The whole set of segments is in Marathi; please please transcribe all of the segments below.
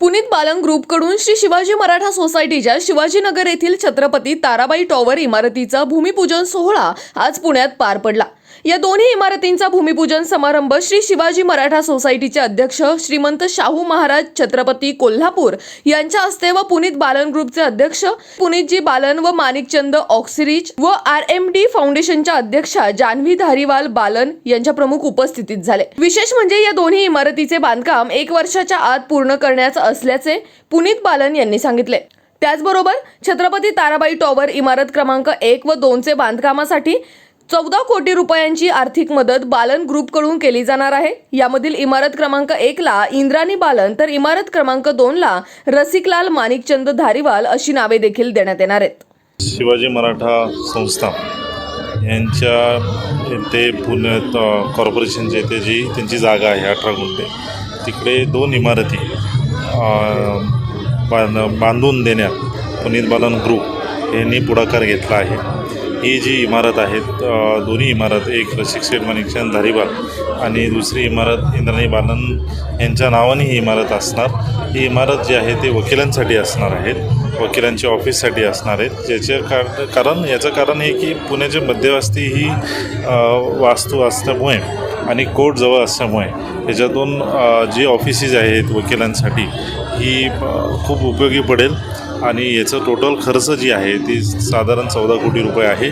पुनीत बालन ग्रुपकडून श्री शिवाजी मराठा सोसायटीच्या शिवाजीनगर येथील छत्रपती ताराबाई टॉवर इमारतीचा भूमिपूजन सोहळा आज पुण्यात पार पडला. या दोन्ही इमारतींचा भूमिपूजन समारंभ श्री शिवाजी मराठा सोसायटीचे अध्यक्ष श्रीमंत शाहू महाराज छत्रपती कोल्हापूर यांच्या हस्ते व पुनीत बालन ग्रुपचे अध्यक्ष पुनीतजी बालन व माणिकचंद ऑक्सिरिच व आर एम डी फाउंडेशनच्या अध्यक्षा जान्हवी धारीवाल बालन यांच्या प्रमुख उपस्थितीत झाले. विशेष म्हणजे या दोन्ही इमारतीचे बांधकाम एक वर्षाच्या आत पूर्ण करण्याचं असल्याचे पुनीत बालन यांनी सांगितले. त्याचबरोबर छत्रपती ताराबाई टॉवर इमारत क्रमांक एक व दोनचे बांधकामासाठी चौदा कोटी रुपयांची आर्थिक मदत बालन ग्रुपकडून केली जाणार आहे. यामधील इमारत क्रमांक एकला इंद्राणी बालन तर इमारत क्रमांक दोनला रसिकलाल माणिकचंद धारीवाल अशी नावे देखील देण्यात येणार आहेत. शिवाजी मराठा संस्था यांच्या येथे पुणे कॉर्पोरेशनच्या इथे जी त्यांची जागा आहे अठरा गुंठे तिकडे दोन इमारती बांध बांधून देण्यात पुनीत बालन ग्रुप यांनी पुढाकार घेतला आहे. ही जी इमारत आहेत दोन्ही इमारत एक रसिक शेठ माणिकचंद धारीवाल आणि दुसरी इमारत इंद्राणी बालन यांच्या नावाने ही इमारत असणार. ही इमारत जी आहे ती वकिलांसाठी असणार आहेत. वकिलांच्या ऑफिससाठी असणार आहेत. ज्याचे कार कारण याचं कारण हे की पुण्याची मध्यवस्ती ही वास्तू असल्यामुळे आणि कोर्ट जवळ असल्यामुळे त्याच्यातून जी ऑफिसेस आहेत वकिलांसाठी ही खूप उपयोगी पडेल. आणि याचं टोटल खर्च जी आहे ती साधारण चौदा कोटी रुपये आहे.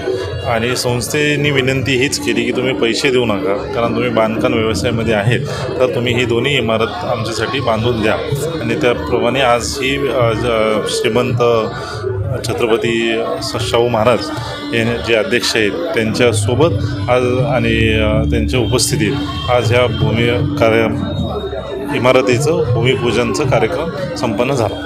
आणि संस्थेने विनंती हीच केली की तुम्ही पैसे देऊ नका कारण तुम्ही बांधकाम व्यवसायामध्ये आहेत तर तुम्ही ही दोन्ही इमारत आमच्यासाठी बांधून द्या. आणि त्याप्रमाणे आज ही श्रीमंत छत्रपती शाहू महाराज हे जे अध्यक्ष आहेत त्यांच्यासोबत आज आणि त्यांच्या उपस्थितीत आज ह्या भूमी कार्य इमारतीचं भूमिपूजनचं कार्यक्रम संपन्न झाला.